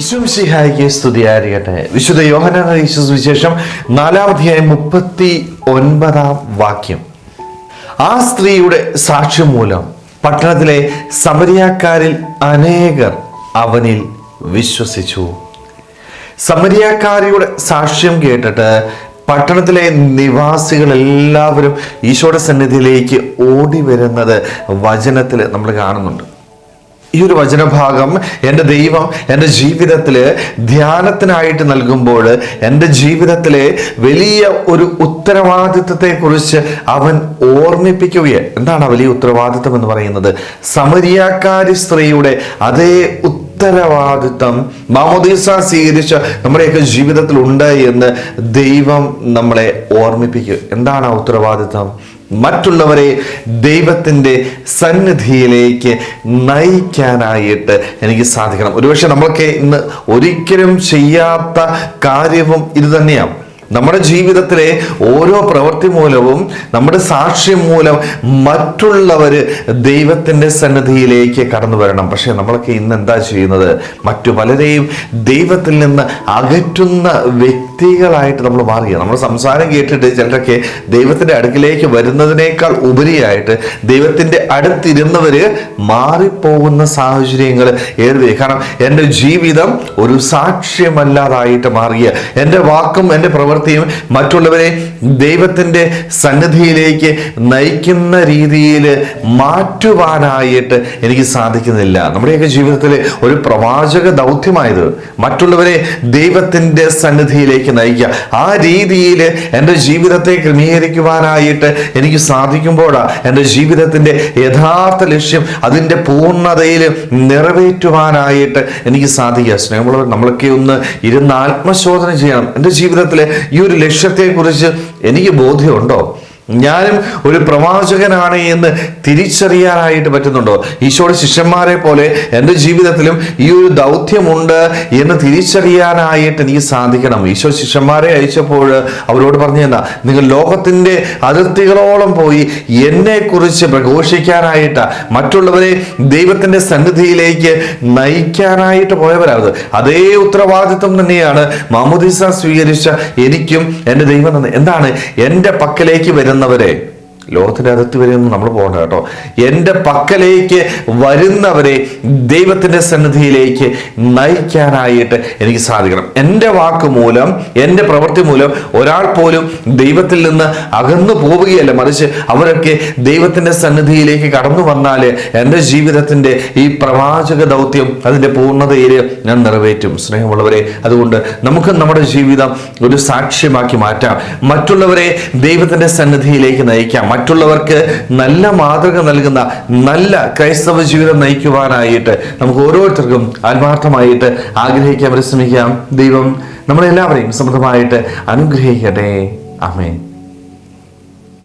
വിശ്വംസിഹായിക്ക് സ്തുതിയായിരിക്കട്ടെ വിശുദ്ധ യോഹന വിശേഷം നാലാമധ്യായ മുപ്പത്തി ഒൻപതാം വാക്യം. ആ സ്ത്രീയുടെ സാക്ഷ്യം മൂലം പട്ടണത്തിലെ സമരിയാക്കാരിൽ അനേകർ അവനിൽ വിശ്വസിച്ചു. സമരിയാക്കാരിയുടെ സാക്ഷ്യം കേട്ടിട്ട് പട്ടണത്തിലെ നിവാസികൾ എല്ലാവരും ഈശോയുടെ സന്നിധിയിലേക്ക് ഓടി വരുന്നത് വചനത്തിൽ നമ്മൾ കാണുന്നുണ്ട്. ഈ ഒരു വചനഭാഗം എന്റെ ദൈവം എന്റെ ജീവിതത്തിൽ ധ്യാനത്തിനായിട്ട് നൽകുമ്പോൾ എന്റെ ജീവിതത്തിലെ വലിയ ഒരു ഉത്തരവാദിത്വത്തെക്കുറിച്ച് അവൻ ഓർമ്മിപ്പിക്കുകയാണ് എന്താണ് വലിയ ഉത്തരവാദിത്വം എന്ന് പറയുന്നത്? സമരിയാക്കാരി സ്ത്രീയുടെ അതേ ഉത്തരവാദിത്വം മാമോദീസ സ്വീകരിച്ച നമ്മുടെയൊക്കെ ജീവിതത്തിൽ ഉണ്ട് എന്ന് ദൈവം നമ്മളെ ഓർമ്മിപ്പിക്കുക. എന്താണ് ആ ഉത്തരവാദിത്വം? മറ്റുള്ളവരെ ദൈവത്തിന്റെ സന്നിധിയിലേക്ക് നയിക്കാനായിട്ട് എനിക്ക് സാധിക്കണം. ഒരുപക്ഷെ നമ്മളൊക്കെ ഇന്ന് ഒരിക്കലും ചെയ്യാത്ത കാര്യവും ഇത് തന്നെയാണ്. നമ്മുടെ ജീവിതത്തിലെ ഓരോ പ്രവൃത്തി മൂലവും നമ്മുടെ സാക്ഷ്യം മൂലം മറ്റുള്ളവർ ദൈവത്തിന്റെ സന്നിധിയിലേക്ക് കടന്നു വരണം. പക്ഷേ നമ്മളൊക്കെ ഇന്ന് എന്താ ചെയ്യുന്നത്? മറ്റു പലരെയും ദൈവത്തിൽ നിന്ന് അകറ്റുന്ന വ്യക്തികളായിട്ട് നമ്മൾ മാറുക നമ്മൾ സംസാരം കേട്ടിട്ട് ചിലരൊക്കെ ദൈവത്തിന്റെ അടുക്കിലേക്ക് വരുന്നതിനേക്കാൾ ഉപരിയായിട്ട് ദൈവത്തിന്റെ അടുത്തിരുന്നവർ മാറിപ്പോകുന്ന സാഹചര്യങ്ങൾ ഏറുകയും കാരണം എന്റെ ജീവിതം ഒരു സാക്ഷ്യമല്ലാതായിട്ട് മാറിയ എന്റെ വാക്കും എന്റെ പ്രവൃത്തി പ്രവൃത്തിയും മറ്റുള്ളവരെ ദൈവത്തിന്റെ സന്നിധിയിലേക്ക് നയിക്കുന്ന രീതിയിൽ മാറ്റുവാനായിട്ട് എനിക്ക് സാധിക്കുന്നില്ല. നമ്മുടെയൊക്കെ ജീവിതത്തിൽ ഒരു പ്രവാചക ദൗത്യമായത് മറ്റുള്ളവരെ ദൈവത്തിന്റെ സന്നിധിയിലേക്ക് നയിക്കുക. ആ രീതിയിൽ എന്റെ ജീവിതത്തെ ക്രമീകരിക്കുവാനായിട്ട് എനിക്ക് സാധിക്കുമ്പോഴാണ് എന്റെ ജീവിതത്തിന്റെ യഥാർത്ഥ ലക്ഷ്യം അതിന്റെ പൂർണതയിൽ നിറവേറ്റുവാനായിട്ട് എനിക്ക് സാധിക്കുക. സ്നേഹമുള്ളവർ നമ്മളൊക്കെ ഒന്ന് ഇരുന്ന് ആത്മശോധന ചെയ്യണം. എന്റെ ജീവിതത്തിലെ ഈ ഒരു ലക്ഷ്യത്തെക്കുറിച്ച് എനിക്ക് ബോധ്യമുണ്ടോ? ഞാനും ഒരു പ്രവാചകനാണ് എന്ന് തിരിച്ചറിയാനായിട്ട് പറ്റുന്നുണ്ടോ? ഈശോയുടെ ശിഷ്യന്മാരെ പോലെ എന്റെ ജീവിതത്തിലും ഈ ഒരു ദൗത്യമുണ്ട് എന്ന് തിരിച്ചറിയാനായിട്ട് എനിക്ക് സാധിക്കണം. ഈശോ ശിഷ്യന്മാരെ അയച്ചപ്പോൾ അവരോട് പറഞ്ഞു തന്നാ നിങ്ങൾ ലോകത്തിന്റെ അതിർത്തികളോളം പോയി എന്നെക്കുറിച്ച് പ്രഘോഷിക്കാനായിട്ട് മറ്റുള്ളവരെ ദൈവത്തിന്റെ സന്നിധിയിലേക്ക് നയിക്കാനായിട്ട് പോയവരാണ്. അതേ ഉത്തരവാദിത്വം തന്നെയാണ് മാമുദീസ സ്വീകരിച്ച എനിക്കും എന്റെ ദൈവം എന്താണ് എന്റെ പക്കലേക്ക് വരുന്ന വരുന്നവരെ ലോകത്തിന്റെ അതിർത്തി വരെ ഒന്നും നമ്മൾ പോകണ്ട കേട്ടോ. എന്റെ പക്കലേക്ക് വരുന്നവരെ ദൈവത്തിന്റെ സന്നിധിയിലേക്ക് നയിക്കാനായിട്ട് എനിക്ക് സാധിക്കണം. എന്റെ വാക്ക് മൂലം എന്റെ പ്രവൃത്തി മൂലം ഒരാൾ പോലും ദൈവത്തിൽ നിന്ന് അകന്നു പോവുകയല്ല. മറിച്ച് അവരൊക്കെ ദൈവത്തിന്റെ സന്നിധിയിലേക്ക് കടന്നു വന്നാൽ എന്റെ ജീവിതത്തിന്റെ ഈ പ്രവാചക ദൗത്യം അതിന്റെ പൂർണതയിൽ ഞാൻ നിറവേറ്റും. സ്നേഹമുള്ളവരെ അതുകൊണ്ട് നമുക്ക് നമ്മുടെ ജീവിതം ഒരു സാക്ഷ്യമാക്കി മാറ്റാം. മറ്റുള്ളവരെ ദൈവത്തിന്റെ സന്നിധിയിലേക്ക് നയിക്കാം. മറ്റുള്ളവർക്ക് നല്ല മാതൃക നൽകുന്ന നല്ല ക്രൈസ്തവ ജീവിതം നയിക്കുവാനായിട്ട് നമുക്ക് ഓരോരുത്തർക്കും ആത്മാർത്ഥമായിട്ട് ആഗ്രഹിക്കാൻ പരിശ്രമിക്കാം. ദൈവം നമ്മളെല്ലാവരെയും സമൃദ്ധമായിട്ട് അനുഗ്രഹിക്കട്ടെ. അമേ